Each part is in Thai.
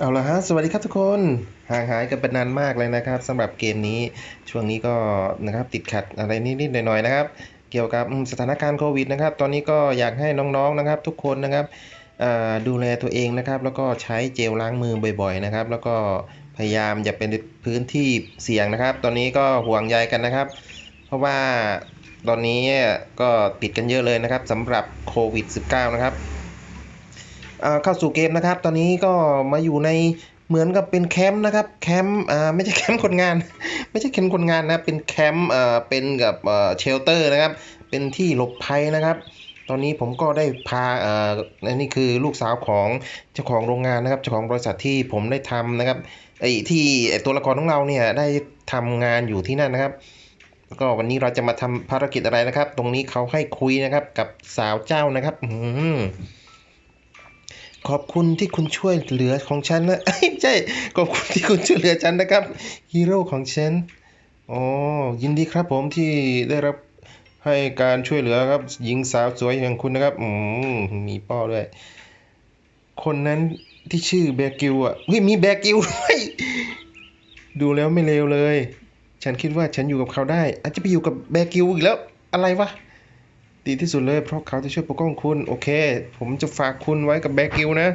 เอาละฮะสวัสดีครับทุกคนห่างหายกันเป็นนานมากเลยนะครับสำหรับเกมนี้ช่วงนี้ก็นะครับติดขัดอะไรนิดๆหน่อยๆนะครับ เกี่ยวกับสถานการณ์โควิดนะครับ ตอนนี้ก็อยากให้น้องๆนะครับ ทุกคนนะครับดูแลตัวเองนะครับ แล้วก็ใช้เจลล้างมือบ่อย ๆนะครับ แล้วก็พยายามอย่าเป็นพื้นที่เสี่ยงนะครับ ตอนนี้ก็ห่วงใยกันนะครับ เพราะว่าตอนนี้ก็ติดกันเยอะเลยนะครับสำหรับโควิด -19 นะครับ เข้าสู่เกมนะครับ ตอนนี้ก็มาอยู่ในเหมือนกับเป็นแคมป์นะครับ แคมป์อ่าไม่ใช่แคมป์คนงาน ไม่ใช่แคมป์คนงานนะ เป็นแคมป์เอ่อเป็นกับเอ่อเชลเตอร์นะครับ เป็นที่หลบภัยนะครับ ตอนนี้ผมก็ได้พาอ่ออันนี้คือลูกสาวของเจ้าของโรงงานนะครับ เจ้าของบริษัทที่ผมได้ทำนะครับ ไอ้ที่ตัวละครของเราเนี่ยได้ทำงานอยู่ที่นั่นนะครับแล้วก็วันนี้เราจะมาทำภารกิจอะไรนะครับ ตรงนี้เขาให้คุยนะครับกับสาวเจ้านะครับ อืม ขอบคุณที่คุณช่วยเหลือของฉันนะใช่ขอบคุณที่คุณช่วยเหลือฉันนะครับฮีโร่ของฉันอ๋อยินดีครับผมที่ได้รับให้การช่วยเหลือครับ หญิงสาวสวยอย่างคุณนะครับอืมมีป้อด้วย คนนั้นที่ชื่อแบรกิวอะเฮ้ยมีแบรกิวด้วยดูแล้วไม่เลวเลย ฉันคิดว่าฉันอยู่กับเขาได้ อาจจะไปอยู่กับแบรกิวอีกแล้ว อะไรวะ ดีที่สุดเลยเพราะเขาจะช่วยปกป้องคุณ โอเค ผมจะฝากคุณไว้กับแบกิวนะ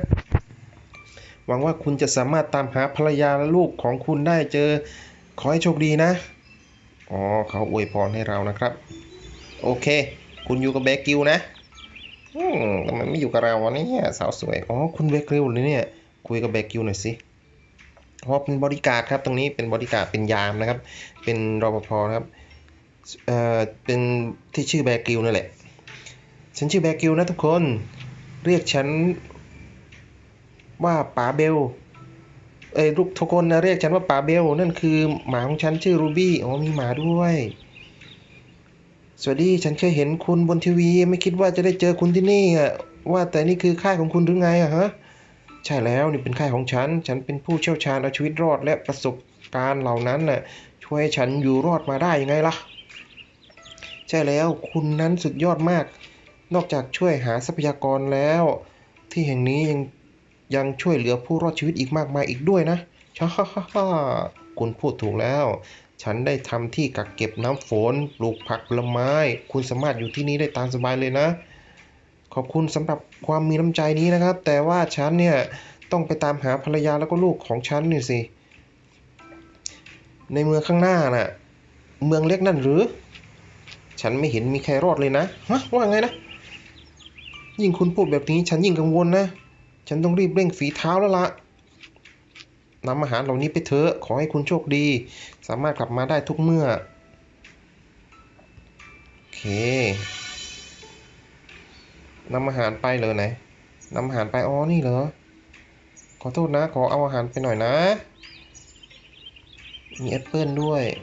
หวังว่าคุณจะสามารถตามหาภรรยาและลูกของคุณได้เจอ ขอให้โชคดีนะ อ๋อ เขาอวยพรให้เรานะครับ โอเค คุณอยู่กับแบกิวนะอืมทำไมไม่อยู่กับเราวะเนี่ยสาวสวย อ๋อ คุณแบกิวเลยเนี่ย คุยกับแบกิวหน่อยสิเพราะเป็นบริการครับ ตรงนี้เป็นบริการเป็นยามนะครับ เป็นรปภนะครับ เอ่อ เป็นที่ชื่อแบกิวนั่นแหละ ฉันชื่อแบกิวนะทุกคน เรียกฉันว่าป๋าเบล เอ้ยทุกทุกคนนะเรียกฉันว่าป๋าเบล นั่นคือหมาของฉันชื่อรูบี้ อ๋อมีหมาด้วย สวัสดีฉันเคยเห็นคุณบนทีวี ไม่คิดว่าจะได้เจอคุณที่นี่อะ ว่าแต่นี่คือค่ายของคุณหรือไงอะฮะ ใช่แล้วนี่เป็นค่ายของฉัน ฉันเป็นผู้เชี่ยวชาญเอาชีวิตรอดและประสบการณ์เหล่านั้นน่ะช่วยให้ฉันอยู่รอดมาได้ยังไงล่ะ ใช่แล้วคุณนั้นสุดยอดมาก นอกจากช่วยหาทรัพยากรแล้ว ที่แห่งนี้ยังยังช่วยเหลือผู้รอดชีวิตอีกมากมายอีกด้วยนะช่าฮ่าฮ่าคุณพูดถูกแล้ว ฉันได้ทำที่กักเก็บน้ำฝน ปลูกผักผลไม้ คุณสามารถอยู่ที่นี่ได้ตามสบายเลยนะ ขอบคุณสำหรับความมีน้ำใจนี้นะครับ แต่ว่าฉันเนี่ยต้องไปตามหาภรรยาแล้วก็ลูกของฉันนี่สิ ในเมืองข้างหน้าน่ะ เมืองเล็กนั่นหรือ ฉันไม่เห็นมีใครรอดเลยนะ ฮะ ว่าไงนะ ยิ่งคุณพูดแบบนี้ฉันยิ่งกังวลนะ ฉันต้องรีบเร่งฝีเท้าแล้วละนำอาหารเหล่านี้ไปเถอะ ขอให้คุณโชคดี สามารถกลับมาได้ทุกเมื่อ โอเคนำอาหารไปเลยไหนนำอาหารไป อ๋อ นี่เหรอ ขอโทษนะ ขอเอาอาหารไปหน่อยนะ มีแอปเปิลด้วย อย่าง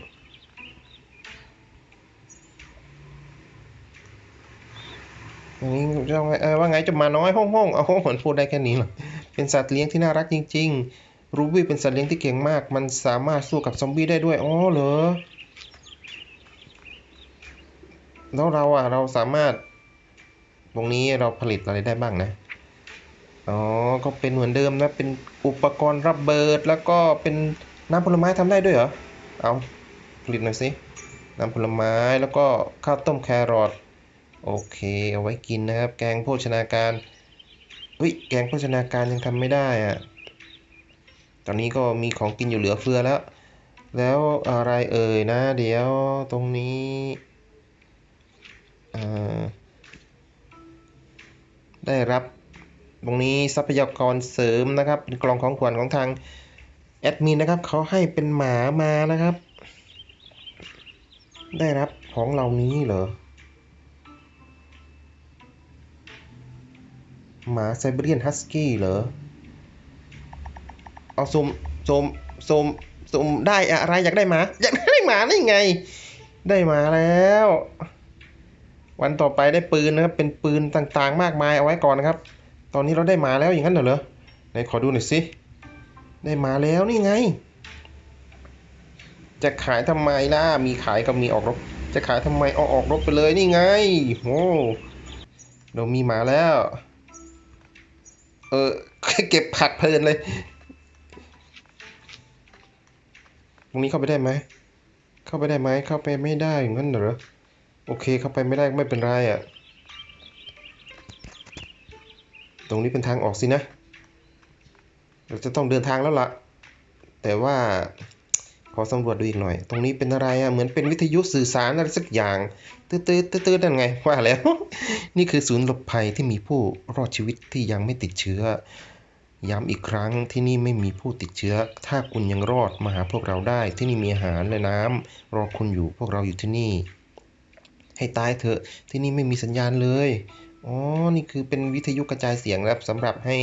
นี้จะว่าไงจะมาน้อยห้องห้องเอาเหมือนพูดได้แค่นี้เหรอเป็นสัตว์เลี้ยงที่น่ารักจริง ๆ รูบี้เป็นสัตว์เลี้ยงที่เก่งมาก มันสามารถสู้กับซอมบี้ได้ด้วยอ๋อเหรอแล้วเราอะเราสามารถ ตรงนี้เราผลิตอะไรได้บ้างนะอ๋อก็เป็นเหมือนเดิมนะเป็นอุปกรณ์ระเบิดแล้วก็เป็นน้ำผลไม้ทำได้ด้วยเหรอเอาผลิตหน่อยสิน้ำผลไม้แล้วก็ข้าวต้มแครอท โอเคเอาไว้กินนะครับ แกงโภชนาการเฮ้ยแกงโภชนาการยังทำไม่ได้อะตอนนี้ก็มีของกินอยู่เหลือเฟือแล้ว แล้วอะไรเอ่ยนะ เดี๋ยวตรงนี้ได้รับตรงนี้ทรัพยากรเสริมนะครับเป็นกล่องของขวัญของทางแอดมินนะครับเขาให้เป็นหมามานะครับ ได้รับของเหล่านี้เหรอ หมาไซบีเรียนฮัสกี้เหรอ เอาซุมซุมซุมซุมได้อะไรอยากได้หมา อยากได้หมาได้ไง ได้หมาแล้ว วันต่อไปได้ปืนนะครับ เป็นปืนต่างๆ มากมายเอาไว้ก่อนนะครับ ตอนนี้เราได้หมาแล้วอย่างนั้นเหรอไหนขอดูหน่อยสิได้หมาแล้วนี่ไง จะขายทำไมล่ะ มีขายก็มีออกรบ จะขายทำไมเอาออกรบไปเลยนี่ไงโอ้เรามีหมาแล้ว เออ เก็บผักเพลินเลย ตรงนี้เข้าไปได้ไหม เข้าไปได้ไหม เข้าไปไม่ได้งั้นเหรอ โอเค เข้าไปไม่ได้ไม่เป็นไรอะ่ะ ตรงนี้เป็นทางออกสินะ เราจะต้องเดินทางแล้วละ่ะ แต่ว่า อสำรวจดูอีกหน่อย ตรงนี้เป็นอะไรอะ เหมือนเป็นวิทยุสื่อสารอะไรสักอย่าง ตื้อตื้อตื้อตื้อนั่นไง ว่าแล้ว นี่คือศูนย์หลบภัยที่มีผู้รอดชีวิตที่ยังไม่ติดเชื้อ ย้ำอีกครั้งที่นี่ไม่มีผู้ติดเชื้อ ถ้าคุณยังรอดมาหาพวกเราได้ ที่นี่มีอาหารและน้ำรอคุณอยู่ พวกเราอยู่ที่นี่ ให้ตายเถอะ ที่นี่ไม่มีสัญญาณเลย อ๋อ นี่คือเป็นวิทยุกระจายเสียงครับสำหรับให้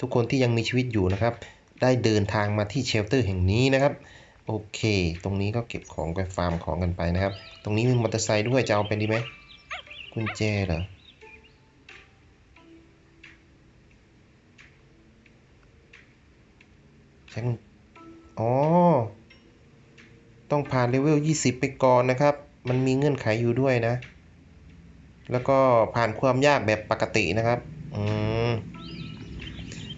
ทุกคนที่ยังมีชีวิตอยู่นะครับ ได้เดินทางมาที่เชลเตอร์แห่งนี้นะครับ โอเค ตรงนี้ก็เก็บของไปฟาร์มของกันไปนะครับ ตรงนี้มีมอเตอร์ไซค์ด้วยจะเอาไปดีไหมกุญแจเหรอใช้กุญอ๋อ ต้องผ่านเลเวล 20 ไปก่อนนะครับ มันมีเงื่อนไขอยู่ด้วยนะ แล้วก็ผ่านความยากแบบปกตินะครับ อืม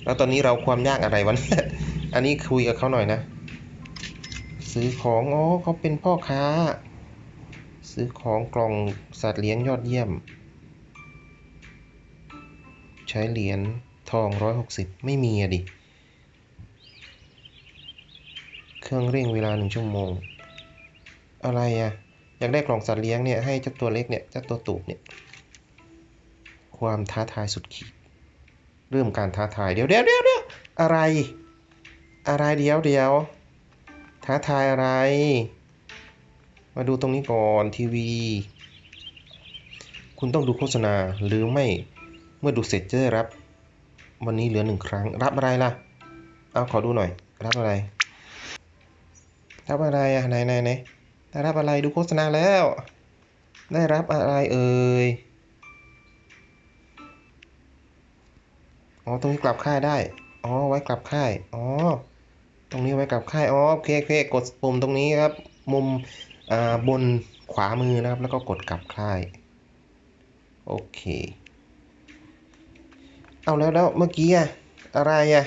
แล้วตอนนี้เราความยากอะไรวะเนี่ย อันนี้คุยกับเขาหน่อยนะ ซื้อของอ๋อเขาเป็นพ่อค้า ซื้อของกล่องสัตว์เลี้ยงยอดเยี่ยม ใช้เหรียญทอง 160 ไม่มีอะดิ เครื่องเร่งเวลาหนึ่งชั่วโมง อะไรอะอยากได้กล่องสัตว์เลี้ยงเนี่ย ให้เจ้าตัวเล็กเนี่ย เจ้าตัวตูบเนี่ย ความท้าทายสุดขีด เริ่มการท้าทาย เดี๋ยวเดี๋ยวเดี๋ยวเดี๋ยวอะไร อะไรเดี๋ยวเดี๋ยว ท้าทายอะไร มาดูตรงนี้ก่อนทีวี คุณต้องดูโฆษณาหรือไม่เมื่อดูเสร็จจะได้รับ วันนี้เหลือหนึ่งครั้ง รับอะไรล่ะ เอาขอดูหน่อย รับอะไร รับอะไรอะไหนไหนไหนได้รับอะไรดูโฆษณาแล้ว ได้รับอะไรเอ่ยอ๋อตรงนี้กลับค่ายได้ อ๋อ ไว้กลับค่าย อ๋อ ตรงนี้ไว้กลับค่ายอ๋อโอเคโอเคกดปุ่มตรงนี้ครับ มุมอ่าบนขวามือนะครับ แล้วก็กดกลับค่าย โอเค เอาแล้วแล้วเมื่อกี้อะอะไรอะ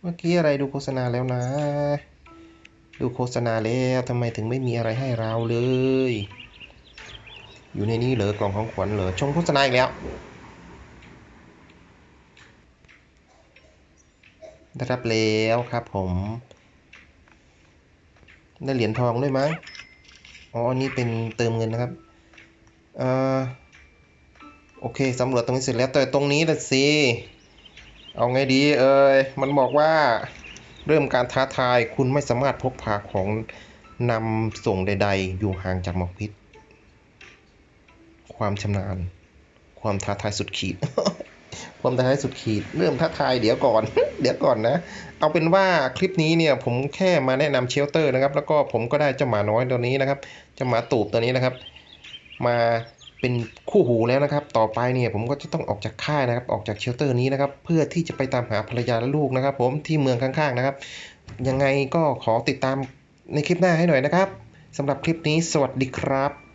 เมื่อกี้อะไรดูโฆษณาแล้วนะ ดูโฆษณาแล้วทำไมถึงไม่มีอะไรให้เราเลย อยู่ในนี้เหรอกล่องของขวัญเหรอชมโฆษณาอีกแล้ว ได้รับแล้วครับผม ได้เหรียญทองด้วยมั้ยอ๋ออันนี้เป็นเติมเงินนะครับเอ่อโอเคสำรวจตรงนี้เสร็จแล้วแต่ตรงนี้ละสิ เอาไงดีเอ่ยมันบอกว่าเริ่มการท้าทายคุณไม่สามารถพกพาของนำส่งใด ๆ อยู่ห่างจากหมอกพิษ ความชำนาญ ความท้าทายสุดขีด ความท้าทายสุดขีด เริ่มท้าทายเดี๋ยวก่อน เดี๋ยวก่อนนะ เอาเป็นว่าคลิปนี้เนี่ยผมแค่มาแนะนำเชลเตอร์นะครับ แล้วก็ผมก็ได้เจ้าหมาน้อยตัวนี้นะครับ เจ้าหมาตูบตัวนี้นะครับ มาเป็นคู่หูแล้วนะครับ ต่อไปเนี่ยผมก็จะต้องออกจากค่ายนะครับ ออกจากเชลเตอร์นี้นะครับ เพื่อที่จะไปตามหาภรรยาและลูกนะครับ ผมที่เมืองข้างๆนะครับ ยังไงก็ขอติดตามในคลิปหน้าให้หน่อยนะครับสำหรับคลิปนี้สวัสดีครับ